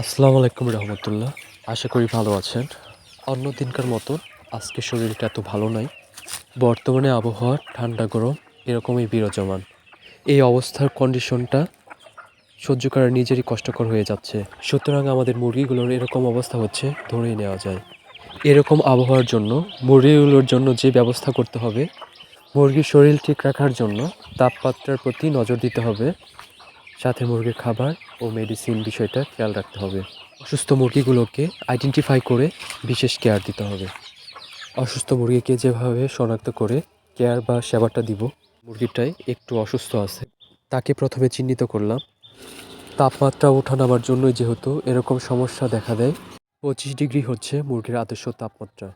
আসসালামু আলাইকুম রহমতুল্লাহ। আশা করি ভালো আছেন। অন্য দিনকার মতো আজকে শরীরটা এত ভালো নাই। বর্তমানে আবহাওয়া ঠান্ডা গরম, এরকমই বিরাজমান। এই অবস্থার কন্ডিশনটা সহ্য করা নিজেরই কষ্টকর হয়ে যাচ্ছে। সুতরাং আমাদের মুরগিগুলোর এরকম অবস্থা হচ্ছে, ধরেই নেওয়া যায়। এরকম আবহাওয়ার জন্য, মুরগিগুলোর জন্য যে ব্যবস্থা করতে হবে, মুরগির শরীর ঠিক রাখার জন্য তাপমাত্রার প্রতি নজর দিতে হবে। সাথে মুরগির খাবার ও মেডিসিন বিষয়টা খেয়াল রাখতে হবে। অসুস্থ মুরগিগুলোকে আইডেন্টিফাই করে বিশেষ কেয়ার দিতে হবে। অসুস্থ মুরগিকে যেভাবে শনাক্ত করে কেয়ার বা সেবাটা দিব, মুরগিটাই একটু অসুস্থ আছে। তাকে প্রথমে চিহ্নিত করলাম। তাপমাত্রা ওঠানামার জন্যই যেহেতু এরকম সমস্যা দেখা দেয়, পঁচিশ ডিগ্রি হচ্ছে মুরগির আদর্শ তাপমাত্রা।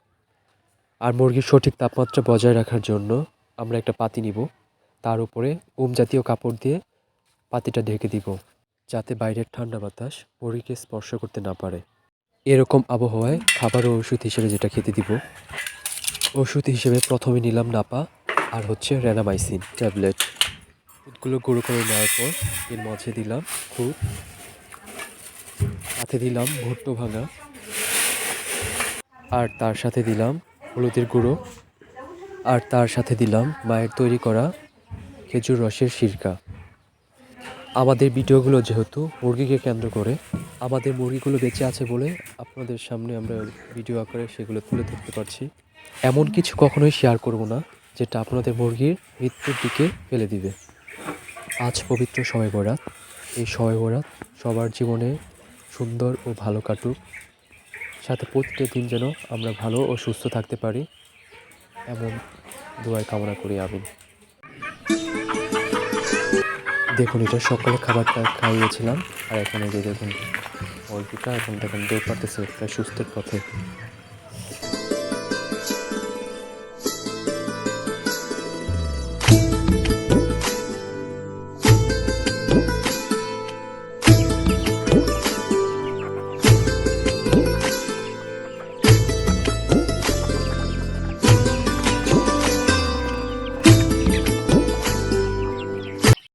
আর মুরগির সঠিক তাপমাত্রা বজায় রাখার জন্য আমরা একটা পাতি নিব। তার উপরে উম জাতীয় কাপড় দিয়ে পাতিটা ঢেকে দিব, যাতে বাইরের ঠান্ডা বাতাস মুরগিকে স্পর্শ করতে না পারে। এরকম আবহাওয়ায় খাবার ও ওষুধ হিসেবে যেটা খেতে দিব, ওষুধ হিসেবে প্রথমে নিলাম নাপা আর হচ্ছে রেনামাইসিন ট্যাবলেট। দুধগুলো গুঁড়ো করে নেওয়ার পর এর মাঝে দিলাম খুব, সাথে দিলাম ভুট্টো ভাঙা আর তার সাথে দিলাম হলুদের গুঁড়ো আর তার সাথে দিলাম মায়ের তৈরি করা খেজুর রসের সিরকা। আমাদের ভিডিওগুলো যেহেতু মুরগিকে কেন্দ্র করে, আমাদের মুরগিগুলো বেঁচে আছে বলে আপনাদের সামনে আমরা ভিডিও আকারে সেগুলো তুলে ধরতে পারছি। এমন কিছু কখনোই শেয়ার করব না, যেটা আপনাদের মুরগির মৃত্যুর দিকে ফেলে দিবে। আজ পবিত্র সময় বরাত এই সময় বরাত সবার জীবনে সুন্দর ও ভালো কাটুক। সাথে প্রতিটা দিন যেন আমরা ভালো ও সুস্থ থাকতে পারি। এমন দোয়ায় কামনা করি, আমিন। দেখুন, এটা সকালে খাবারটা খাইয়েছিলাম, আর এখানে যে দেখুন মুরগিটা এখন দেখুন দৌড় পারতেছে প্রায় সুস্থের পথে।